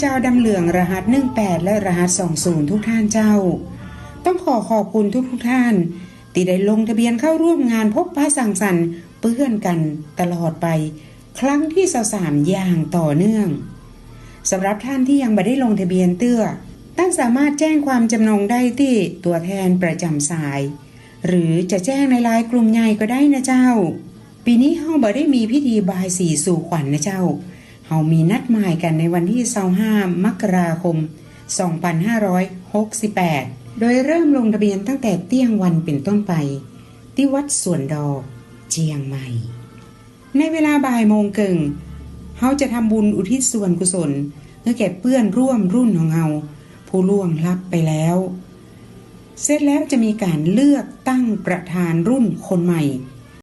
เจ้าดำเหลืองรหัส 18 และรหัส 20 ทุกท่านเจ้า ต้องขอขอบคุณทุกทุกท่าน ที่ได้ลงทะเบียนเข้าร่วมงานพบพระสังสรรค์เพื่อนกันตลอดไป ครั้งที่23อย่างต่อเนื่องสำหรับท่านที่ยังไม่ได้ลงทะเบียนเตื้อท่านสามารถแจ้งความจำนงได้ที่ตัวแทนประจำสาย หรือจะแจ้งในไลน์กลุ่มใหญ่ก็ได้นะเจ้า ปีนี้เฮาบ่ได้มีพิธีบายสีสู่ขวัญนนะเจ้า เฮามีนัดหมายกันในวันที่25มกราคม 2568 โดยเริ่มลงทะเบียนตั้งแต่เที่ยงวันเป็นต้นไป ที่วัดสวนดอกเจียงใหม่ ในเวลาบ่ายโมงเกิงเฮาจะทำบุญอุทิศส่วนกุศลเพื่อแก่เพื่อนร่วมรุ่นของเฮาผู้ล่วงลับไปแล้ว เสร็จแล้วจะมีการเลือกตั้งประธานรุ่นคนใหม่